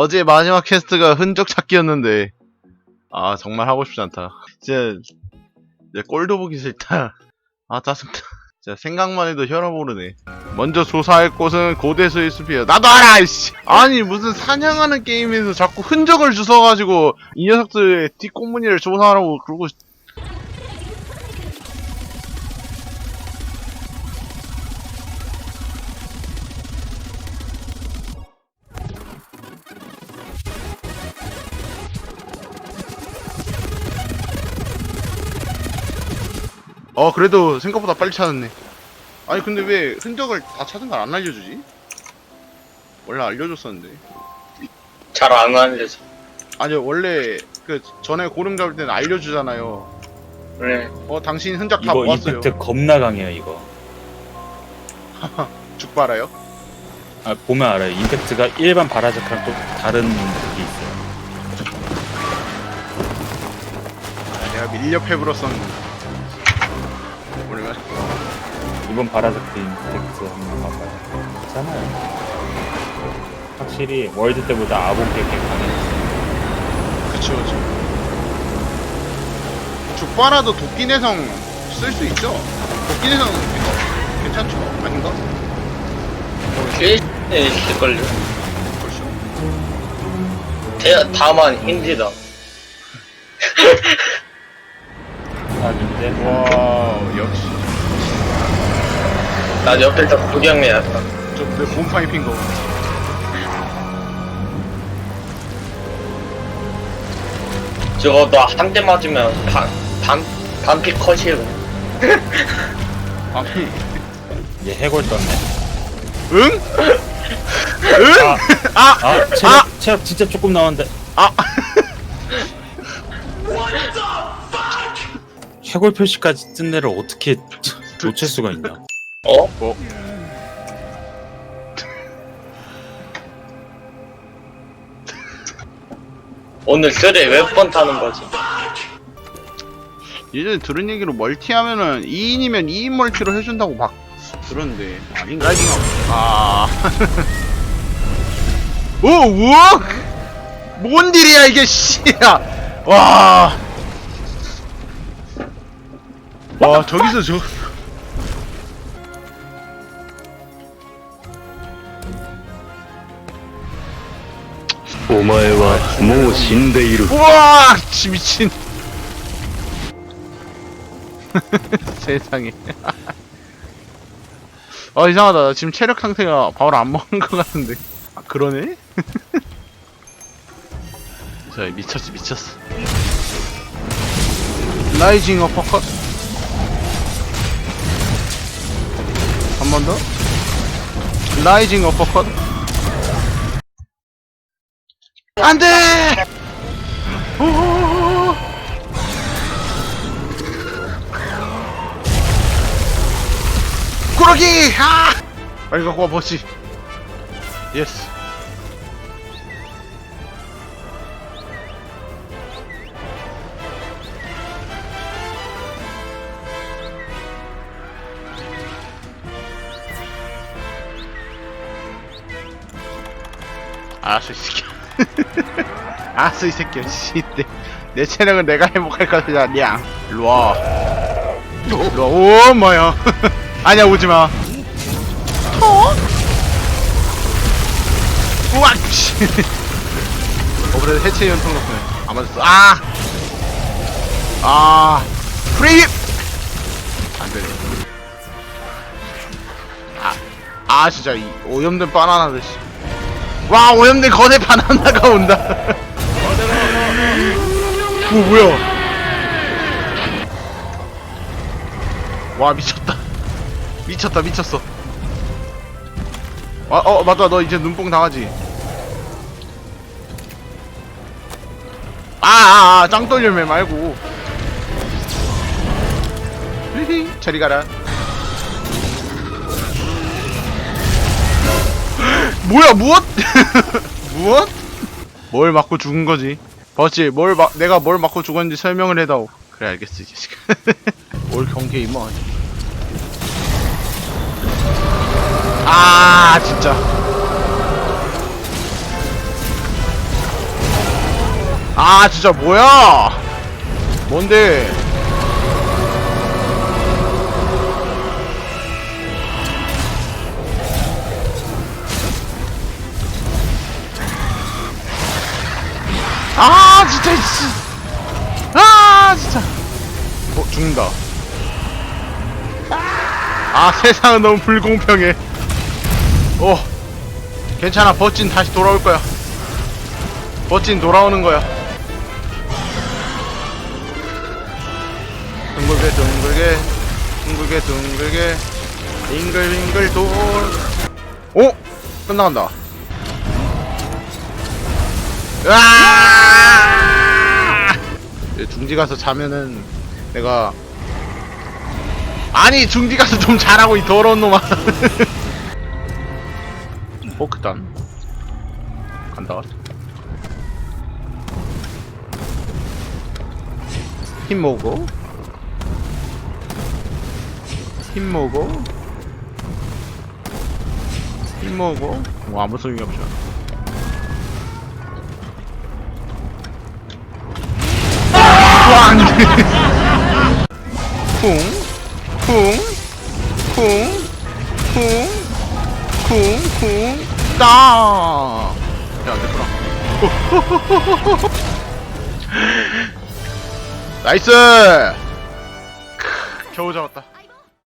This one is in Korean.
어제 마지막 퀘스트가 흔적 찾기였는데 아 정말 하고 싶지 않다. 진짜 이제 꼴도 보기 싫다. 아 짜증나. 진짜 생각만 해도 혈압 오르네. 먼저 조사할 곳은 고대수의 숲이야. 나도 알아. 씨. 아니 무슨 사냥하는 게임에서 자꾸 흔적을 주워가지고 이 녀석들의 뒷공무니를 조사하라고 그러고 어 그래도 생각보다 빨리 찾았네 아니 근데 왜 흔적을 다 찾은 걸 안 알려주지? 원래 알려줬었는데 잘 안 알려서. 아니요 원래 그 전에 고름 잡을 때는 알려주잖아요 네. 어 당신 흔적 다 이거 모았어요 이펙트 겁나 강해요 이거 죽 빨아요? 아, 보면 알아요 임팩트가 일반 바라자크랑 또 다른 그게 있어요 아, 내가 밀려 패브로 썼는데 이번 바라자크 임팩트 한번 봐봐요 괜찮아요 확실히 월드 때보다 아본 게 강해졌어요 그쵸 그쵸 죽 빨아도 도끼 내성 쓸 수 있죠? 도끼 내성 이거 괜찮죠? 아닌가? 꽤 있을걸요. 벌써 대, 다만 힘들다. 아 근데 와 역시 나 옆에서 구경해야겠다. 저내 곰팡이 핀 거 저거 너한대 맞으면 반, 반, 반피 컷이에요. 아니 이제 해골 떴네 응? 응? 아! 아 체력, 체력 진짜 조금 나왔는데 아! 해골 표시까지 뜬 애를 어떻게 놓칠 수가 있냐 어? 뭐? 오늘 쓰레 몇번 타는 거지? 예전에 들은 얘기로 멀티하면은 2인이면 2인 멀티로 해준다고 막 들었는데 아닌가 아닌가 아 오! 우와! 뭔 일이야 이게 씨야 와 와, 저기서 저, もう死んでいる 우와! 지 미친. 세상에. 아, 이상하다. 나 지금 체력 상태가 바로 안 먹은 것 같은데. 아, 그러네? 저 미쳤지, 미쳤어. 라이징 어퍼컷. 한 번 더. 라이징 어퍼컷. 안 돼! 오오오오. 꾸러기! 아! 빨리 갖고 와, 버시. 예스. 알았어, 이 새끼야. 알았어, 이 새끼야. 씨, 내, 내 체력은 내가 행복할 것이다, 냥. 일로와. 일로와, 오, 뭐야. 아니야, 오지마. 어? 우와, 씨. 어, 그래도 해체 연통 높네. 안 맞았어. 아! 아, 프리! 안 되네. 아, 아, 진짜, 이 오염된 바나나들, 씨. 와, 오염된 거대 바나나가 온다. 오, 뭐야. 와, 미쳤다. 미쳤다, 미쳤어. 아, 어, 맞다. 너 이제 눈뽕 당하지. 아, 아, 아, 짱돌 열매 말고. 히히, 저리 가라. 뭐야, 무엇? 무엇? 뭘 맞고 죽은 거지? 버치, 뭘 마, 내가 뭘 맞고 죽었는지 설명을 해다오. 그래, 알겠어, 이제. 뭘 경계 임마. 아, 진짜. 아 진짜 뭐야 뭔데 아 진짜 씨. 아 진짜. 어 죽는다. 아 세상은 너무 불공평해. 오 괜찮아. 버진 다시 돌아올 거야. 버진 돌아오는 거야. 둥글게 둥글게. 둥글게 둥글게. 빙글빙글 돌. 오! 끝나간다 으아! 이제 중지 가서 자면은 내가 아니 중지 가서 좀 잘하고 이 더러운 놈아. 포크단 간다. 힘 모으고. 힘 모으고. 힘 모으고. 뭐 아무 소용이 없죠 와 안돼 쿵 쿵 쿵 쿵 쿵 쿵 따! 야, 안 됐구나. 나이스! 크, 겨우 잡았다.